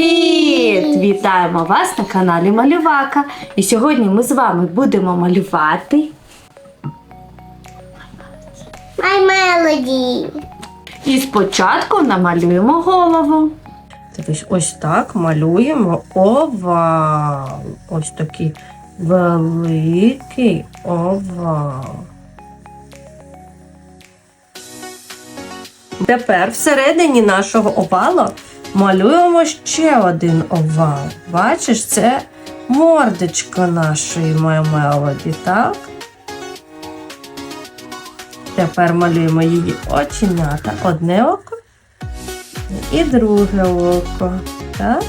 Привіт! Вітаємо вас на каналі Малювака. І сьогодні ми з вами будемо малювати. My Melody. І спочатку намалюємо голову. Дивись, ось так малюємо овал. Ось такий великий овал. Тепер всередині нашого овала малюємо ще один овал. Бачиш, це мордочка нашої мелоді, так? Тепер малюємо її оченята. Одне око і друге око. Так?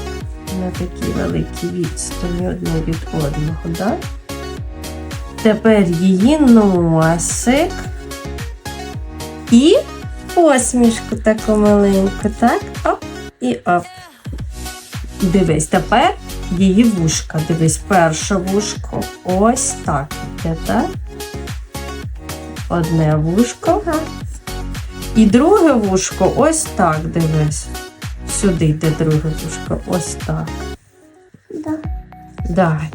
На такій великій відстані одне від одного. Так? Тепер її носик і посмішку таку маленьку, так? Оп і оп. Дивись, тепер її вушка. Дивись, перше вушко ось так так? Одне вушко. І друге вушко ось так дивись. Сюди йде друге вушко, ось так. Да. Давай.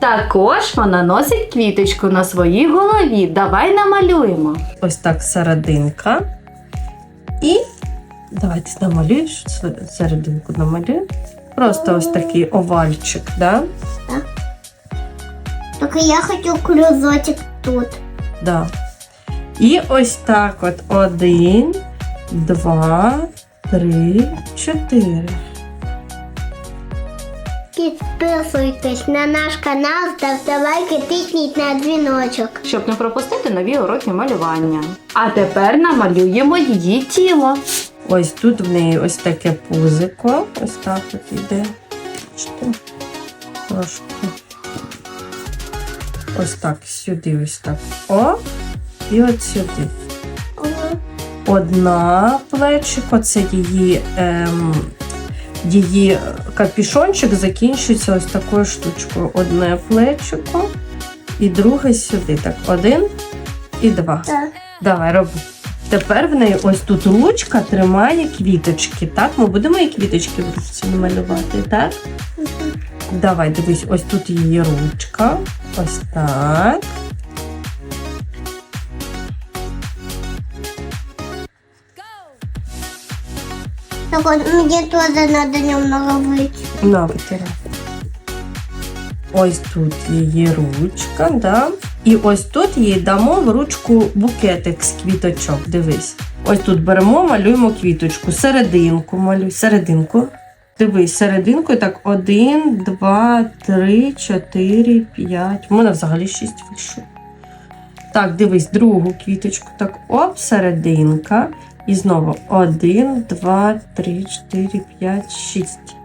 Також вона носить квіточку на своїй голові. Давай намалюємо. Ось так серединка. І давайте намалюєш се- серединку намалюю. Просто ось такий овальчик, да? Так я хочу крузочек тут. Да. І ось так от один, два, три, чотири. Підписуйтесь на наш канал, ставте лайки, тисніть на дзвіночок. щоб не пропустити нові уроки малювання. А тепер намалюємо її тіло. Ось тут в неї ось таке пузико. Ось так от іде. Трошки. Ось так, сюди, ось так. О! І от сюди. Одна плечико, це її, ем, її капішончик закінчується ось такою штучкою. Одне плечико і друге сюди. Так, один і два. Так. Давай, роби. Тепер в неї ось тут ручка тримає квіточки. Так, ми будемо і квіточки в ручці намалювати, так? Давай, дивись, ось тут її ручка. Ось так. Так вот, мне тоже надо немного выйти. На, витирай. Ось тут її ручка, да? І ось тут їй дамо в ручку букетик з квіточок. Дивись. Ось тут беремо, малюємо квіточку. Серединку малюй, серединку. Дивись, серединку і так один, два, три, чотири, п'ять. У мене взагалі шість вийшло. Так, дивись, другу квіточку. Так, оп, серединка. І знову один, два, три, чотири, п'ять, шість.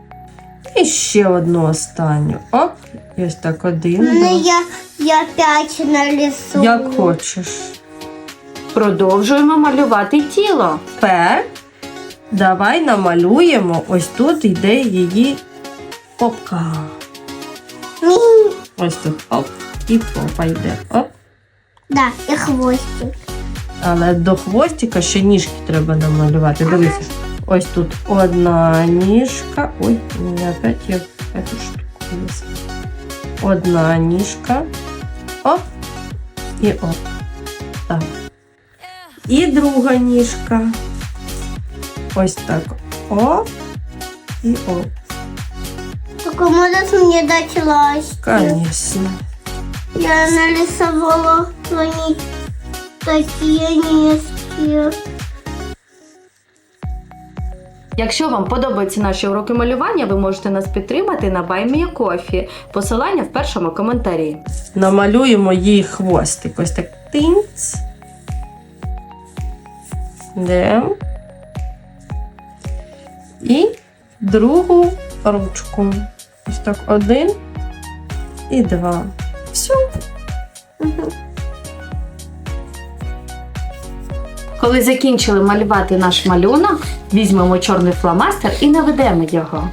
І ще одну останню. Оп, і ось так один. Ну, два. я, я пять нарисую. Як хочеш. Продовжуємо малювати тіло. Тепер давай намалюємо. Ось тут йде її попка. Ні. Ось тут оп, і попа йде. Оп. Да, і хвостик. Але до хвостика ще ніжки треба намалювати. Дивися. Ось тут одна ніжка. Ой, у мене опять я эту штуку. Одна ніжка. Оп. І оп. Так. І друга ніжка. Ось так. Оп. І оп. Только можешь мне дать ласки? Конечно. Я нарисовала они такие низкие. Якщо вам подобаються наші уроки малювання, ви можете нас підтримати на BuyMeACoffee. Посилання в першому коментарі. Намалюємо їй хвостик. Ось так тинц. Де. І другу ручку. Ось так один і два. Все. Коли закінчили малювати наш малюнок, візьмемо чорний фломастер і наведемо його.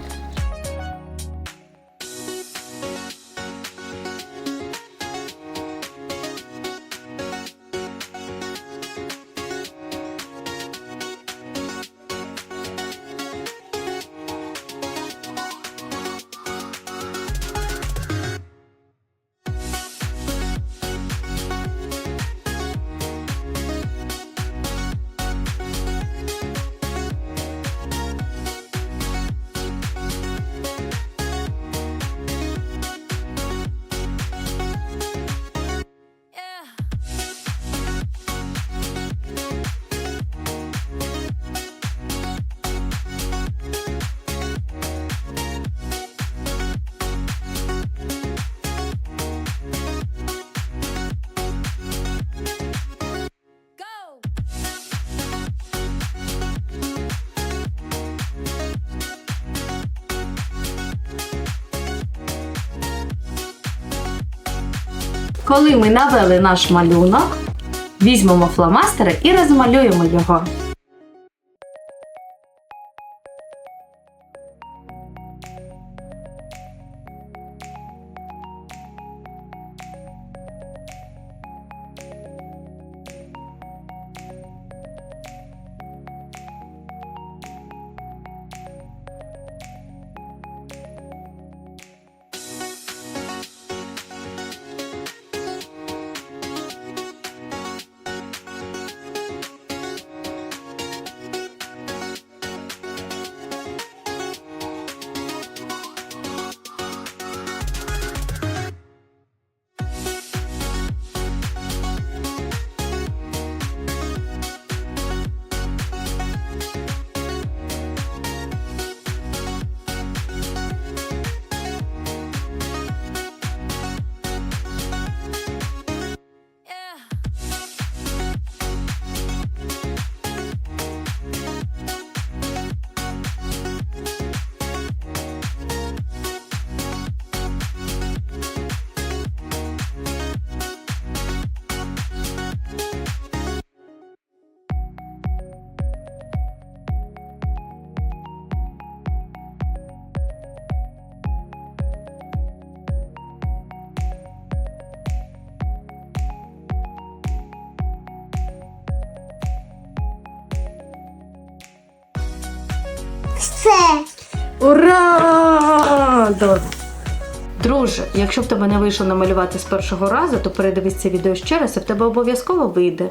Коли ми навели наш малюнок, візьмемо фломастери і розмалюємо його. Все. Ура! Добре. Друже, якщо в тебе не вийшло намалювати з першого разу, то передивись це відео ще раз і в тебе обов'язково вийде.